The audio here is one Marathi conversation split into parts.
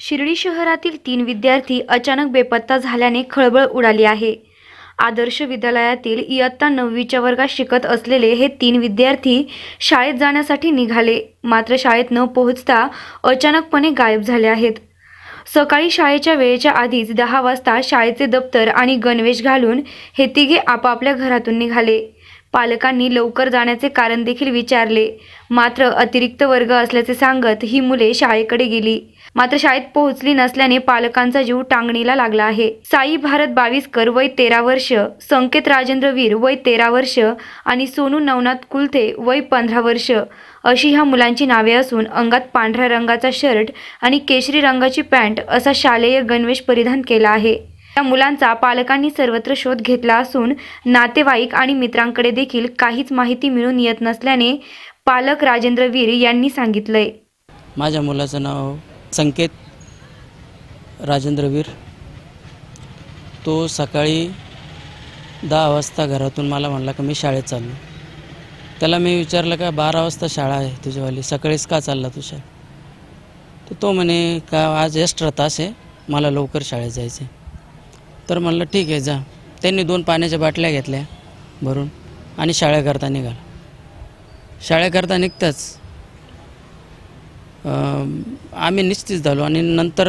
शिर्डी शहरातील तीन विद्यार्थी अचानक बेपत्ता झाल्याने खळबळ उडाली आहे. आदर्श विद्यालयातील इयत्ता नववीच्या वर्गात शिकत असलेले हे तीन विद्यार्थी शाळेत जाण्यासाठी निघाले. मात्र शाळेत न पोहोचता अचानकपणे गायब झाले आहेत. सकाळी शाळेच्या वेळेच्या आधीच दहा वाजता शाळेचे दप्तर आणि गणवेश घालून हे तिघे आपापल्या घरातून निघाले. पालकांनी लवकर जाण्याचे कारण देखील विचारले. मात्र अतिरिक्त वर्ग असल्याचे सांगत ही मुले शाळेकडे गेली. मात्र शाळेत पोहोचली नसल्याने पालकांचा जीव टांगणीला लागला आहे. साई भारत बावीसकर वय तेरा वर्ष संकेत राजेंद्र वीर वय तेरा वर्ष आणि सोनू नवनाथ कुलथे वय पंधरा वर्ष अशी ह्या मुलांची नावे असून अंगात पांढऱ्या रंगाचा शर्ट आणि केशरी रंगाची पॅन्ट असा शालेय गणवेश परिधान केला आहे. या मुलांचा पालकांनी सर्वत्र शोध घेतला असून नातेवाईक आणि मित्रांकडे देखील काहीच माहिती मिळून येत नसल्याने पालक राजेंद्र वीर यांनी सांगितलंय. माझ्या मुलाचं नाव संकेत राजेंद्रवीर तो सकाळी दहा वाजता घरातून मला म्हणला का मी शाळेत चाललो. त्याला मी विचारलं का बारा वाजता शाळा आहे तुझ्यावाली सकाळीच का चालला तू शाळा तर तो म्हणे का आज एक्स्ट्रा तास आहे मला लवकर शाळेत जायचं आहे तर म्हणलं ठीक आहे जा. त्यांनी दोन पाण्याच्या बाटल्या घेतल्या भरून आणि शाळेकरता निघाला. शाळेकरता निघताच आम्ही निश्चित झालो आणि नंतर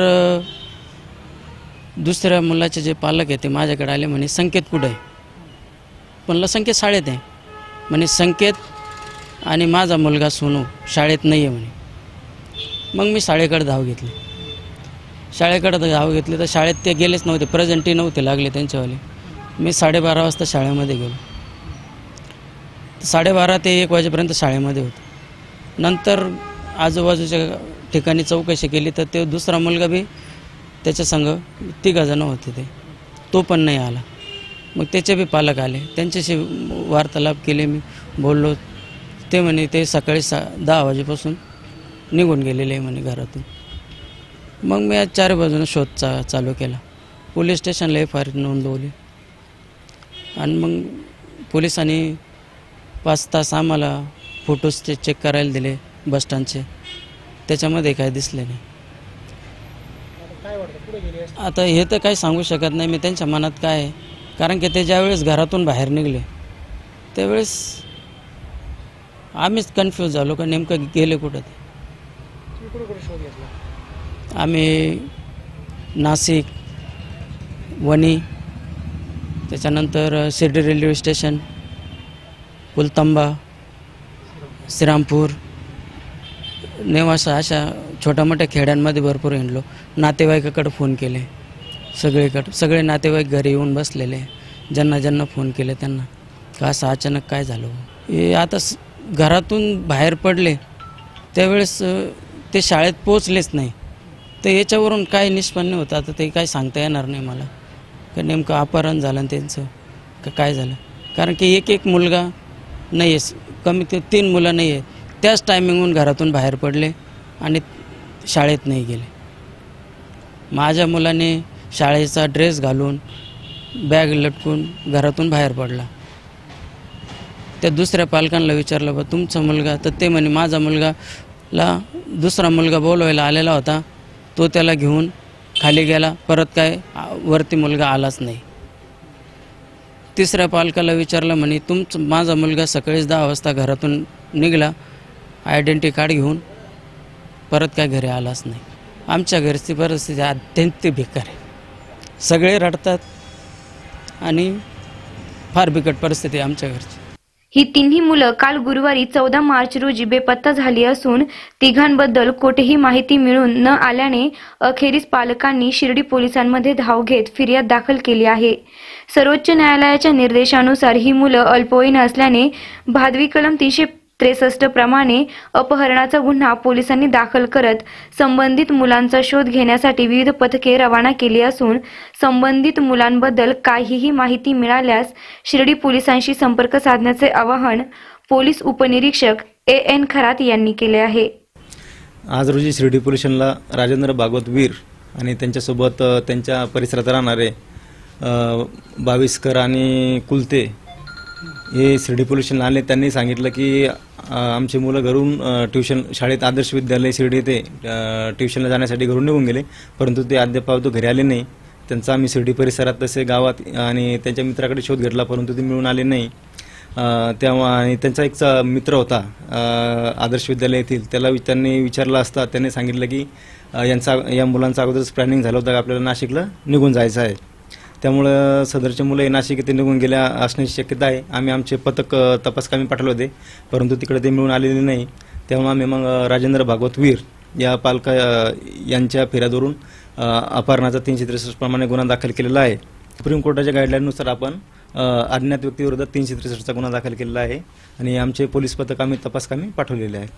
दुसऱ्या मुलाचे जे पालक आहे ते माझ्याकडे आले म्हणे संकेत कुठं आहे? म्हणलं संकेत शाळेत आहे. म्हणे संकेत आणि माझा मुलगा सोनू शाळेत नाही आहे म्हणे. मग मी शाळेकडे धाव घेतली. शाळेकडे धाव घेतली तर शाळेत ते गेलेच नव्हते प्रेझेंटही नव्हते लागले त्यांच्यावाले. मी साडेबारा वाजता शाळेमध्ये गेलो. साडेबारा ते एक वाजेपर्यंत शाळेमध्ये होतो. नंतर आजूबाजूच्या ठिकाणी चौकशी केली तर ते दुसरा मुलगा बी त्याच्या संघ तिघाजणं होते ते. तो पण नाही आला. मग त्याचे बी पालक आले. त्यांच्याशी वार्तालाप केले मी. बोललो. ते म्हणे ते सकाळी सा दहा वाजेपासून निघून गेलेले आहे म्हणे घरातून. मग मी आज चार बाजूनं शोध चा चालू केला. पोलीस स्टेशनला एफ आय आर नोंदवली. आणि मग पोलिसांनी पाच तास आम्हाला फोटोज ते चेक करायला दिले बसस्टँडचे त्याच्यामध्ये काय दिसले नाही. आता हे तर काही सांगू शकत नाही मी त्यांच्या मनात काय आहे? कारण की ते ज्यावेळेस घरातून बाहेर निघले त्यावेळेस आम्हीच कन्फ्यूज झालो का नेमकं गेले कुठं ते? आम्ही नाशिक वणी त्याच्यानंतर शिर्डी रेल्वे स्टेशन कुलतंबा श्रीरामपूर नेवासा अशा छोट्या मोठ्या खेड्यांमध्ये भरपूर हिंडलो नातेवाईकाकडे फोन केले. सगळीकडे सगळे नातेवाईक घरी येऊन बसलेले. ज्यांना ज्यांना फोन केले त्यांना. का असं अचानक काय झालं? हे आता स- घरातून बाहेर पडले. त्यावेळेस ते शाळेत पोचलेच नाही. तर याच्यावरून काय निष्पन्न होतं? आता ते काय सांगता येणार नाही मला. का नेमकं अपहरण झालं त्यांचं? का काय झालं? कारण की एक एक मुलगा नाही आहे. कमी ते तीन मुलं नाही आहे त्याच टायमिंगहून घरातून बाहेर पडले आणि शाळेत नाही गेले. माझ्या मुलाने शाळेचा ड्रेस घालून बॅग लटकून घरातून बाहेर पडला. त्या दुसऱ्या पालकांना विचारलं बा तुमचा मुलगा? तर ते म्हणे माझा मुलगाला दुसरा मुलगा बोलवायला आलेला होता. तो त्याला घेऊन खाली गेला. परत काय वरती मुलगा आलाच नाही. तिसऱ्या पालकाला विचारलं म्हणे तुमचं माझा मुलगा सकाळीच दहा वाजता घरातून निघाला आयडेंटिटी कार्ड घेऊन परत काय घरी आलाच नाही. आमच्या घरची परिस्थिती अत्यंत बेकार आहे. सगळे रडतात आणि फार बिकट परिस्थिती आहे आमच्या घरची. ही तिन्ही मुलं काल गुरुवारी चौदा मार्च रोजी बेपत्ता झाली असून तिघांबद्दल कोठेही माहिती मिळून न आल्याने अखेरीस पालकांनी शिर्डी पोलिसांमध्ये धाव घेत फिर्याद दाखल केली आहे. सर्वोच्च न्यायालयाच्या निर्देशानुसार ही मुलं अल्पवयीन असल्याने भादवी कलम तीनशे त्रेसष्ट प्रमाणे अपहरणाचा गुन्हा पोलिसांनी दाखल करत संबंधित मुलांचा शोध घेण्यासाठी विविध पथके रवाना केली असून संबंधित मुलांबद्दल काहीही माहिती मिळाल्यास शिर्डी पोलिसांशी संपर्क साधण्याचे आवाहन पोलीस उपनिरीक्षक ए एन खरात यांनी केले आहे. आज रोजी शिर्डी पोलिसांना राजेंद्र भागवत वीर आणि त्यांच्यासोबत त्यांच्या परिसरात राहणारे बावीसकर बाविस्कर आणि कुलते हे शिर्डी पोल्युशन आले त्यांनी सांगितलं की आमचे आमची मुलं घरून ट्युशन शाळेत आदर्श विद्यालय शिर्डी येथे ट्युशनला जाण्यासाठी घरून निघून गेले. परंतु ते अद्याप तो घरी आले नाही. त्यांचा आम्ही शिर्डी परिसरात तसे गावात आणि त्यांच्या मित्राकडे शोध घेतला परंतु ते मिळून आले नाही. तेव्हा आणि त्यांचा एक मित्र होता आदर्श विद्यालय येथील. त्याला वि- त्यांनी विचारलं असता त्यांनी सांगितलं की यांचा या मुलांचा अगोदरच प्लॅनिंग झालं होतं आपल्याला नाशिकला निघून जायचं आहे. त्यामुळं सदरचे मुलं नाशिक येथे निघून गेल्या असण्याची शक्यता आहे. आम्ही आमचे पथक तपासकामी पाठवले होते. परंतु तिकडे ते मिळून आलेले नाही. तेव्हा आम्ही मग राजेंद्र भागवत वीर या पालका यांच्या फेऱ्यावरून अपहरणाचा तीनशे त्रेसष्ट प्रमाणे गुन्हा दाखल केलेला आहे. सुप्रीम कोर्टाच्या गाईडलाईननुसार आपण अज्ञात व्यक्तीविरोधात तीनशे त्रेसष्टचा गुन्हा दाखल केलेला आहे. आणि आमचे पोलीस पथक आम्ही तपासकामी पाठवलेले आहेत.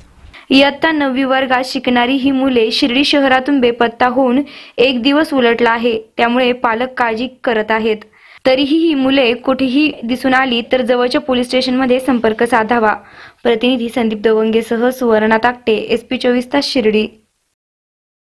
इयत्ता नववी वर्गात शिकणारी ही मुले शिर्डी शहरातून बेपत्ता होऊन एक दिवस उलटला आहे. त्यामुळे पालक काळजी करत आहेत. तरीही ही मुले कुठेही दिसून आली तर जवळच्या पोलीस स्टेशनमध्ये संपर्क साधावा. प्रतिनिधी संदीप दवंगेसह सुवर्णा ताकटे एस पी चोवीस तास शिर्डी.